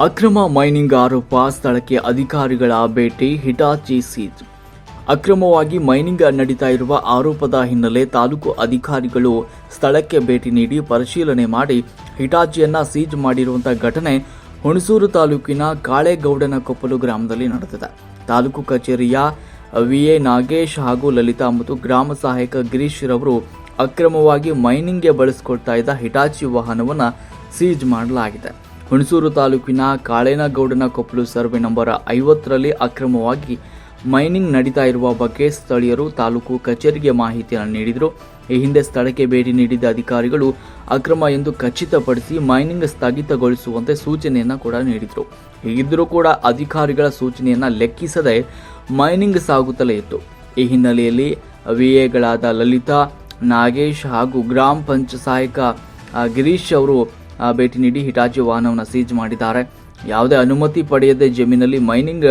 ಅಕ್ರಮ ಮೈನಿಂಗ್ ಆರೋಪ ಸ್ಥಳಕ್ಕೆ ಅಧಿಕಾರಿಗಳ ಭೇಟಿ ಹಿಟಾಚಿ ಸೀಜ್. ಅಕ್ರಮವಾಗಿ ಮೈನಿಂಗ್ ನಡೀತಾ ಇರುವ ಆರೋಪದ ಹಿನ್ನೆಲೆ ತಾಲೂಕು ಅಧಿಕಾರಿಗಳು ಸ್ಥಳಕ್ಕೆ ಭೇಟಿ ನೀಡಿ ಪರಿಶೀಲನೆ ಮಾಡಿ ಹಿಟಾಚಿಯನ್ನ ಸೀಜ್ ಮಾಡಿರುವಂತಹ ಘಟನೆ ಹುಣಸೂರು ತಾಲೂಕಿನ ಕಾಳೇಗೌಡನ ಕೊಪ್ಪಲು ಗ್ರಾಮದಲ್ಲಿ ನಡೆದಿದೆ. ತಾಲೂಕು ಕಚೇರಿಯ ವಿಎ ನಾಗೇಶ್ ಹಾಗೂ ಲಲಿತಾ ಮತ್ತು ಗ್ರಾಮ ಸಹಾಯಕ ಗಿರೀಶ್ ರವರು ಅಕ್ರಮವಾಗಿ ಮೈನಿಂಗ್ಗೆ ಬಳಸಿಕೊಳ್ತಾ ಇದ್ದ ಹಿಟಾಚಿ ವಾಹನವನ್ನು ಸೀಜ್ ಮಾಡಲಾಗಿದೆ. ಹುಣಸೂರು ತಾಲೂಕಿನ ಕಾಳೇನಗೌಡನ ಕೊಪ್ಪಲು ಸರ್ವೆ ನಂಬರ್ ಐವತ್ತರಲ್ಲಿ ಅಕ್ರಮವಾಗಿ ಮೈನಿಂಗ್ ನಡೀತಾ ಇರುವ ಬಗ್ಗೆ ಸ್ಥಳೀಯರು ತಾಲೂಕು ಕಚೇರಿಗೆ ಮಾಹಿತಿಯನ್ನು ನೀಡಿದರು. ಈ ಹಿಂದೆ ಸ್ಥಳಕ್ಕೆ ಭೇಟಿ ನೀಡಿದ ಅಧಿಕಾರಿಗಳು ಅಕ್ರಮ ಎಂದು ಖಚಿತಪಡಿಸಿ ಮೈನಿಂಗ್ ಸ್ಥಗಿತಗೊಳಿಸುವಂತೆ ಸೂಚನೆಯನ್ನು ಕೂಡ ನೀಡಿದರು. ಹೀಗಿದ್ದರೂ ಕೂಡ ಅಧಿಕಾರಿಗಳ ಸೂಚನೆಯನ್ನು ಲೆಕ್ಕಿಸದೆ ಮೈನಿಂಗ್ ಸಾಗುತ್ತಲೇ ಇತ್ತು. ಈ ಹಿನ್ನೆಲೆಯಲ್ಲಿ ವಿಎಗಳಾದ ಲಲಿತಾ, ನಾಗೇಶ್ ಹಾಗೂ ಗ್ರಾಮ ಪಂಚಾಯಕ ಗಿರೀಶ್ ಅವರು ಭೇಟಿ ನೀಡಿ ಹಿಟಾಚಿ ವಾಹನವನ್ನು ಸೀಜ್ ಮಾಡಿದ್ದಾರೆ. ಯಾವುದೇ ಅನುಮತಿ ಪಡೆಯದೆ ಜಮೀನಲ್ಲಿ ಮೈನಿಂಗ್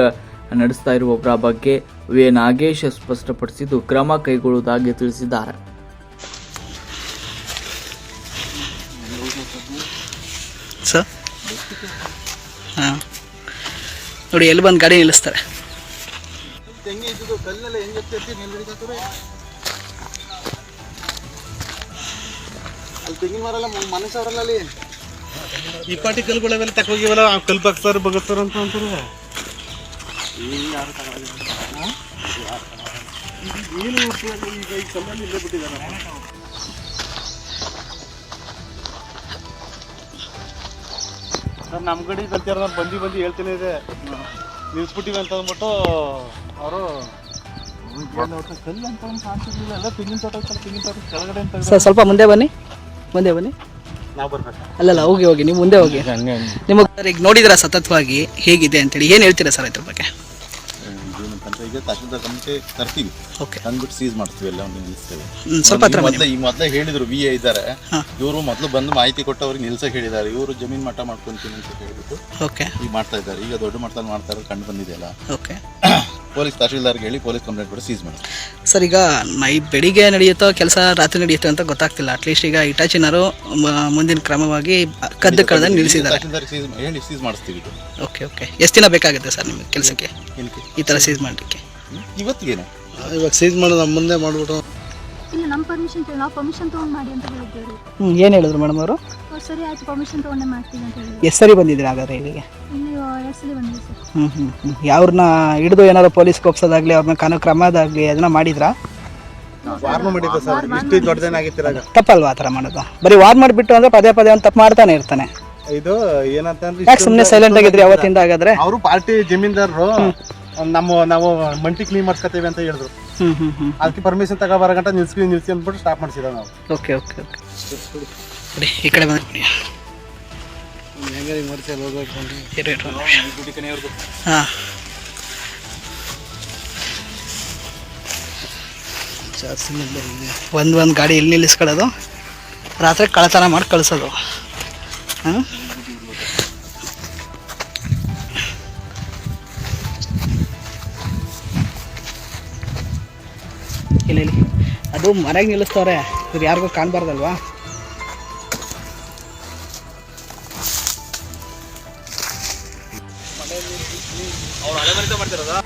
ನಡೆಸ್ತಾ ಇರುವವರ ಬಗ್ಗೆ ವಿ ನಾಗೇಶ್ ಸ್ಪಷ್ಟಪಡಿಸಿದ್ದು ಕ್ರಮ ಕೈಗೊಳ್ಳುವುದಾಗಿ ತಿಳಿಸಿದ್ದಾರೆ. ಸರ್? ಹಾಂ. ನೋಡಿ ಎಲ್ಲಿ ಬಂದು ಗಾಡಿ ನಿಲ್ಲಿಸ್ತಾರೆ? ತೆಂಗಿನ ಮರ ಮನುಷ್ಯ ಅವರಲ್ಲ ಅಲ್ಲಿ ಈ ಪಾಟಿ ಕಲ್ಗಳೆಲ್ಲ ತಕೋಗಿವಲ್ಲ ಕಲ್ ಬಗ್ತಾರ ಬಗತ್ತಾರ ಅಂತ ಅಂತಾರೆ ಏನು ಈಗ ಈ ಕಲ್ಲಲ್ಲಿ ಇಲ್ಲೇ ಬಿಟ್ಟಿದ್ದಾರೆ ಸರ್ ನಮ್ಮ ಕಡೆ ಕಲ್ತಿಯಾರ ನಾನು ಬಂದು ಬಂದು ಹೇಳ್ತೀನಿ ಇದೆ. ನಿಲ್ಸ್ಬಿಟ್ಟಿವಿ ಅಂತ ಅಂದ್ಬಿಟ್ಟು ಅವರು ಕಲ್ಲು ಅಂತ ಒಂದು ಕಾಣಿಸಿರ್ಲಿಲ್ಲ ಎಲ್ಲ ತೆಂಗಿನ ತೋಟ ತೆಂಗಿನ ತೋಟ ಕೆಳಗಡೆ ಅಂತ ಸರ್ ಸ್ವಲ್ಪ ಮುಂದೆ ಬನ್ನಿ. ಮುಂದೆ ಬನ್ನಿ. ನಾವು ಬರ್ಬೇಕು. ಅಲ್ಲಲ್ಲ ಹೋಗಿ ಹೋಗಿ ನೀವು ಮುಂದೆ ಹೋಗಿ. ನಿಮಗೆ ಸರ್ ಈಗ ನೋಡಿದ್ರ ಸತತವಾಗಿ ಹೇಗಿದೆ ಅಂತೇಳಿ? ಏನು ಹೇಳ್ತೀರಾ ಸರ್ ಇದ್ರ ಬಗ್ಗೆ? ಏನಂತಂದ್ರೆ ಈಗ ತಹಶೀಲ್ದಾರ್ ಗಮನಕ್ಕೆ ತರ್ತೀವಿ. ಓಕೆ. ತಂದ್ಬಿಟ್ಟು ಸೀಸ್ ಮಾಡ್ತೀವಿ ಎಲ್ಲ ಒಂದು ನಿಲ್ಲಿಸ್ತೇವೆ ಹ್ಮ್, ಸ್ವಲ್ಪ ಹತ್ರ ಈ ಮೊದ್ಲೇ ಈ ಮೊದಲೇ ಹೇಳಿದ್ರು ವಿ ಎ ಇದ್ದಾರೆ. ಇವರು ಮೊದಲು ಬಂದು ಮಾಹಿತಿ ಕೊಟ್ಟವ್ರಿಗೆ ನಿಲ್ಸಕ್ಕೆ ಹೇಳಿದ್ದಾರೆ. ಇವರು ಜಮೀನ್ ಮಟ್ಟ ಮಾಡ್ಕೊಂತೀನಿ ಅಂತ ಹೇಳಿಬಿಟ್ಟು ಓಕೆ. ಈಗ ಮಾಡ್ತಾ ಇದ್ದಾರೆ. ಈಗ ದೊಡ್ಡ ಮಟ್ಟದಲ್ಲಿ ಮಾಡ್ತಾರೆ ಇರೋದು ಕಂಡು ಬಂದಿದೆಯಲ್ಲ. ಓಕೆ. ಪೊಲೀಸ್ ತಹಶೀಲ್ದಾರ್ಗೆ ಹೇಳಿ ಪೊಲೀಸ್ ಕಂಪ್ಲೇಂಟ್ ಬಿಟ್ಟು ಸೀಸ್ ಮಾಡಿ. ಸರ್ ಈಗ ನೈ ಬೆಳಿಗ್ಗೆ ನಡೆಯುತ್ತೋ ಕೆಲಸ ರಾತ್ರಿ ನಡೆಯುತ್ತೋ ಅಂತ ಗೊತ್ತಾಗ್ತಿಲ್ಲ. ಅಟ್ಲೀಸ್ಟ್ ಈಗ ಇಟಾಚಿನರು ಮ- ಮುಂದಿನ ಕ್ರಮವಾಗಿ ಕದ್ದು ಕಳೆದ ನಿಲ್ಲಿಸಿದ್ದಾರೆ. ತಹಶೀಲ್ದಾರ್ ಸೀಸ್ ಹೇಳಿ ಸೀಸ್ ಮಾಡಿಸ್ತೀವಿ ಓಕೆ ಓಕೆ ಎಷ್ಟು ದಿನ ಬೇಕಾಗುತ್ತೆ ಸರ್ ನಿಮಗೆ ಕೆಲಸಕ್ಕೆ? ಏನಕ್ಕೆ ಈ ಥರ ಸೀಸ್ ಮಾಡಲಿಕ್ಕೆ? ಇವತ್ತಿಗೇನು? ಇವಾಗ ಸೀಸ್ ಮಾಡೋದು ನಮ್ಮ ಮುಂದೆ ಮಾಡ್ಬಿಟ್ಟು ಇಲ್ಲ ನಮ್ಮ ಪರ್ಮಿಷನ್ ಕೇಳಿ ನಾವು ಪರ್ಮಿಷನ್ ತೊಗೊಂಡು ಮಾಡಿ ಅಂತ ಹೇಳಿದ್ದೇವೆ. ಹ್ಞೂ ಏನು ಹೇಳಿದ್ರು ಮೇಡಮ್ ಅವರು? ಅವ್ರು ಸರಿ ಆಯ್ತು ಪರ್ಮಿಷನ್ ತೊಗೊಂಡೆ ಮಾಡ್ತೀವಿ ಅಂತ ಹೇಳಿದ್ರು. ಎಷ್ಟು ಸರಿ ಬಂದಿದ್ದೀರಾ ಹಾಗಾದ್ರೆ ಇಲ್ಲಿಗೆ? ಇಲ್ಲಿ ಹ್ಞೂ ಹ್ಞೂ ಹ್ಞೂ ಅವ್ರನ್ನ ಹಿಡಿದು ಏನಾದ್ರು ಪೊಲೀಸ್ ಕೊಪ್ಸೋದಾಗ್ಲಿ ಅವ್ರನ್ನ ಕಾನೂನು ಕ್ರಮದಾಗಲಿ ಅದನ್ನ ಮಾಡಿದ್ರಾ? ವಾರ್ನ್ ಮಾಡಿದ್ದೆ ಸರ್. ಇಷ್ಟು ದೊಡ್ಡದೇನಾಗಿತ್ತಿರಾಗ ತಪ್ಪಲ್ವಾ ಆ ಥರ ಮಾಡೋದು? ಬರೀ ವಾರ್ ಮಾಡಿಬಿಟ್ಟು ಅಂದ್ರೆ ಪದೇ ಪದೇ ಒಂದು ತಪ್ಪು ಮಾಡ್ತಾನೆ ಇರ್ತಾನೆ. ಇದು ಏನಂತಂದ್ರೆ ಯಾಕೆ ಸುಮ್ಮನೆ ಸೈಲೆಂಟ್ ಆಗಿದ್ರಿ ಅವತ್ತಿಂದ ಹಾಗಾದ್ರೆ? ಅವರು ಪಾರ್ಟಿ ಜಮೀನ್ದಾರರು ನಮ್ಮ ನಾವು ಮಂಟಿ ಕ್ಲೀನ್ ಮಾಡ್ಸ್ಕೊತೇವೆ ಅಂತ ಹೇಳಿದ್ರು. ಹ್ಞೂ ಹ್ಞೂ ಹ್ಞೂ ಅದಕ್ಕೆ ಪರ್ಮಿಷನ್ ತಗೋಬಾರ ಗಂಟ ನಿಲ್ಸಿ ನಿಲ್ಸಿ ಅಂದ್ಬಿಟ್ಟು ಸ್ಟಾಪ್ ಮಾಡಿಸಿದ ನಾವು. ಓಕೆ ಓಕೆ ಓಕೆ ಈ ಕಡೆ ಬಂದು ಹೆಂಗೆ ಮರ್ಸಿ ಅಲ್ಲಿ ಹೋಗ್ಬೇಕು. ಹಾಂ. ಒಂದು ಒಂದು ಗಾಡಿ ಇಲ್ಲಿ ನಿಲ್ಲಿಸ್ಕೊಳ್ಳೋದು? ರಾತ್ರಿ ಕಳತನ ಮಾಡಿ ಕಳಿಸೋದು. ಹಾಂ? ಇಲ್ಲಿ. ಅದು ಮನೆಗೆ ನಿಲ್ಲಿಸ್ತವ್ರೆ. ಇವ್ರು ಯಾರಿಗೂ ಕಾಣಬಾರ್ದಲ್ವಾ? ಅವ್ರು ಹಳೆ ಮನೆತ ಮಾಡ್ತಿರೋದಾ?